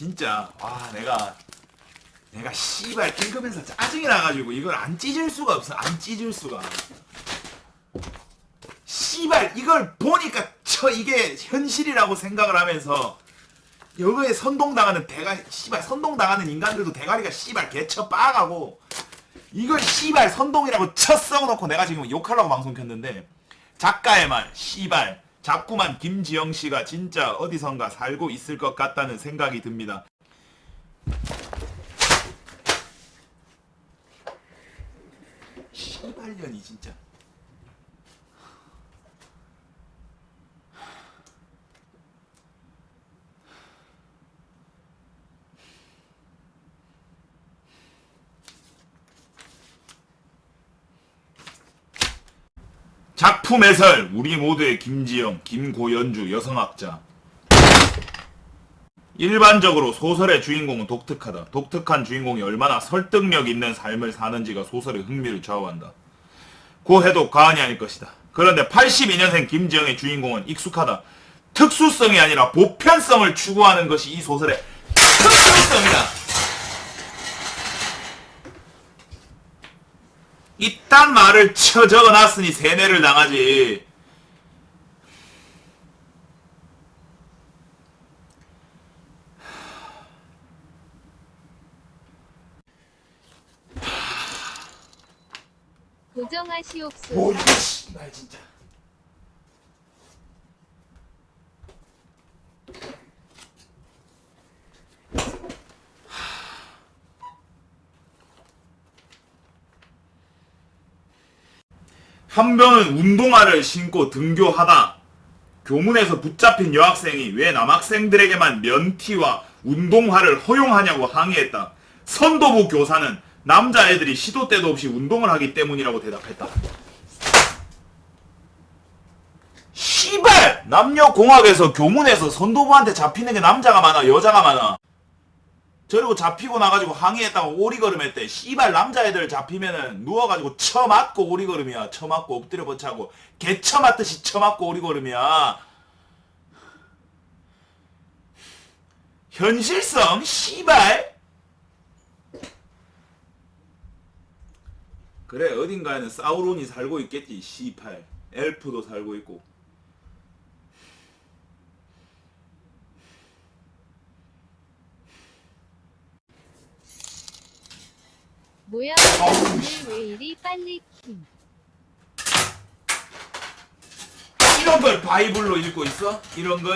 진짜. 아 내가 내가 씨발 킹크면서 짜증이 나가지고 이걸 안 찢을 수가 없어. 안 찢을 수가. 씨발 이걸 보니까 저 이게 현실이라고 생각을 하면서 여기에 선동당하는 대가 씨발 선동당하는 인간들도 대가리가 씨발 개쳐 빠가고 이걸 씨발 선동이라고 쳐 써놓고 내가 지금 욕하려고 방송 켰는데 작가의 말 씨발 자꾸만 김지영 씨가 진짜 어디선가 살고 있을 것 같다는 생각이 듭니다. 씨발년이 진짜. 작품 해설 우리 모두의 김지영, 김고연주 여성학자 일반적으로 소설의 주인공은 독특하다. 독특한 주인공이 얼마나 설득력 있는 삶을 사는지가 소설의 흥미를 좌우한다. 고 해도 과언이 아닐 것이다. 그런데 82년생 김지영의 주인공은 익숙하다. 특수성이 아니라 보편성을 추구하는 것이 이 소설의 특수성이다. 이딴 말을 쳐 적어놨으니 세뇌를 당하지. 고정하시옵소서. 오 이거 씨, 나 진짜. 한 병은 운동화를 신고 등교하다. 교문에서 붙잡힌 여학생이 왜 남학생들에게만 면티와 운동화를 허용하냐고 항의했다. 선도부 교사는 남자애들이 시도 때도 없이 운동을 하기 때문이라고 대답했다. 씨발! 남녀공학에서 교문에서 선도부한테 잡히는 게 남자가 많아, 여자가 많아. 저러고 잡히고 나가지고 항의했다고 오리걸음 했대. 씨발 남자애들 잡히면은 누워가지고 쳐맞고 오리걸음이야. 쳐맞고 엎드려 버차고 개 쳐맞듯이 쳐맞고 오리걸음이야. 현실성 씨발. 그래 어딘가에는 사우론이 살고 있겠지. 씨팔 엘프도 살고 있고. 뭐야 오늘 왜 이리 빨리 킴? 이런 걸 바이블로 읽고 있어? 이런 걸?